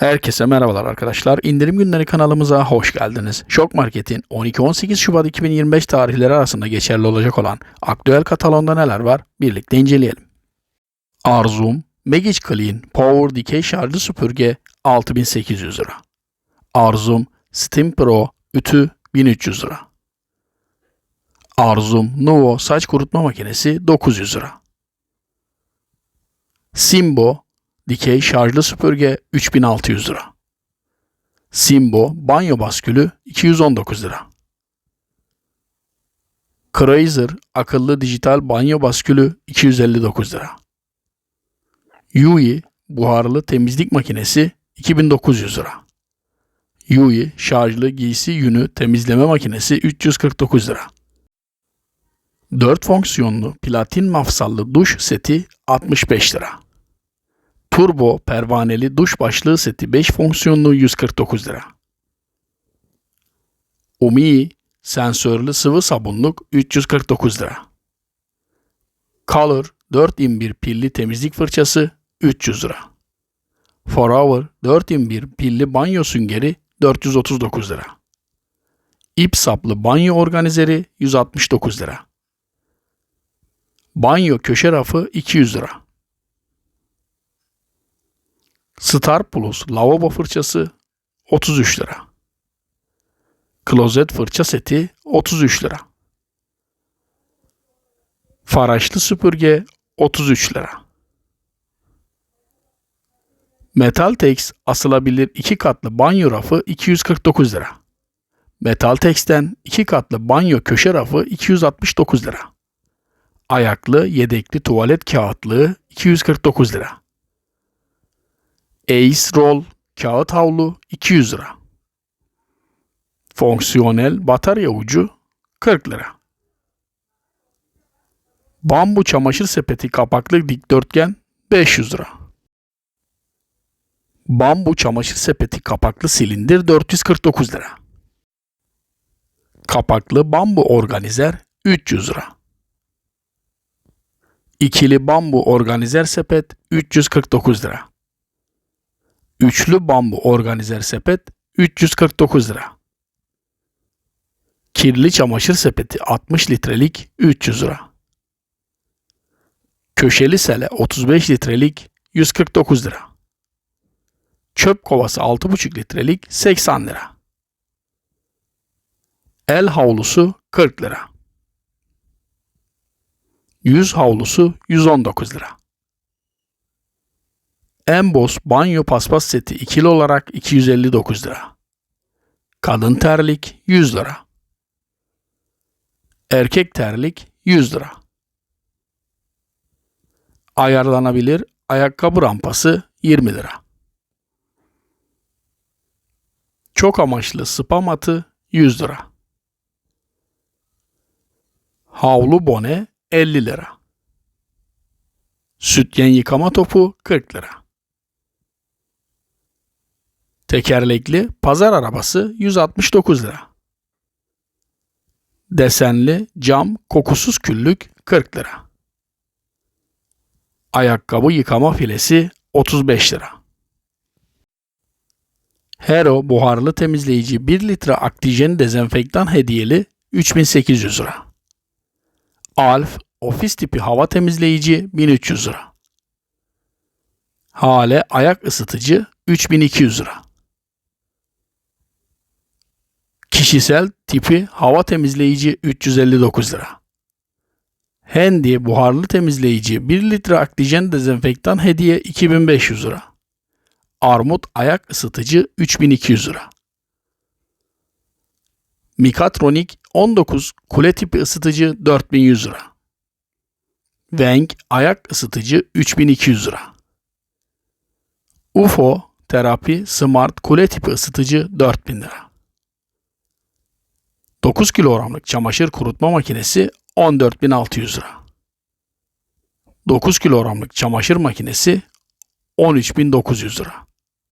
Herkese merhabalar arkadaşlar. İndirim günleri kanalımıza hoş geldiniz. Şok Market'in 12-18 Şubat 2025 tarihleri arasında geçerli olacak olan aktüel katalonda neler var birlikte inceleyelim. Arzum Magic Clean Power Dikey şarjlı süpürge 6800 lira. Arzum Steam Pro ütü 1300 lira. Arzum Nuvo saç kurutma makinesi 900 lira. Simbo Dikey şarjlı süpürge 3600 lira. Simbo banyo baskülü 219 lira. Crazer akıllı dijital banyo baskülü 259 lira. Yui buharlı temizlik makinesi 2900 lira. Yui şarjlı giysi yünü temizleme makinesi 349 lira. 4 fonksiyonlu platin mafsallı duş seti 65 lira. Turbo pervaneli duş başlığı seti 5 fonksiyonlu 149 lira. Umi sensörlü sıvı sabunluk 349 lira. Color 4 in 1 pilli temizlik fırçası 300 lira. Forever 4 in 1 pilli banyo süngeri 439 lira. İp saplı banyo organizeri 169 lira. Banyo köşe rafı 200 lira. Star Plus lavabo fırçası 33 lira. Klozet fırça seti 33 lira. Faraşlı süpürge 33 lira. Metaltex asılabilir 2 katlı banyo rafı 249 lira. Metaltex'ten 2 katlı banyo köşe rafı 269 lira. Ayaklı yedekli tuvalet kağıtlığı 249 lira. Ace Roll kağıt havlu 200 lira. Fonksiyonel batarya ucu 40 lira. Bambu çamaşır sepeti kapaklı dikdörtgen 500 lira. Bambu çamaşır sepeti kapaklı silindir 449 lira. Kapaklı bambu organizer 300 lira. İkili bambu organizer sepet 349 lira. Üçlü bambu organizer sepet 349 lira. Kirli çamaşır sepeti 60 litrelik 300 lira. Köşeli sele 35 litrelik 149 lira. Çöp kovası 6,5 litrelik 80 lira. El havlusu 40 lira. Yüz havlusu 119 lira. Embos banyo paspas seti ikili olarak 259 lira. Kadın terlik 100 lira. Erkek terlik 100 lira. Ayarlanabilir ayakkabı rampası 20 lira. Çok amaçlı spa matı 100 lira. Havlu bone 50 lira. Sütyen yıkama topu 40 lira. Tekerlekli pazar arabası 169 lira. Desenli cam kokusuz küllük 40 lira. Ayakkabı yıkama filesi 35 lira. Hero buharlı temizleyici 1 litre aktijen dezenfektan hediyeli 3800 lira. Alf ofis tipi hava temizleyici 1300 lira. Hale ayak ısıtıcı 3200 lira. Kişisel tipi hava temizleyici 359 lira. Handy buharlı temizleyici 1 litre aktijen dezenfektan hediye 2500 lira. Armut ayak ısıtıcı 3200 lira. Mikatronik 19 kule tipi ısıtıcı 4100 lira. Wenk ayak ısıtıcı 3200 lira. UFO terapi smart kule tipi ısıtıcı 4000 lira. 9 kilogramlık çamaşır kurutma makinesi 14.600 lira. 9 kilogramlık çamaşır makinesi 13.900 lira.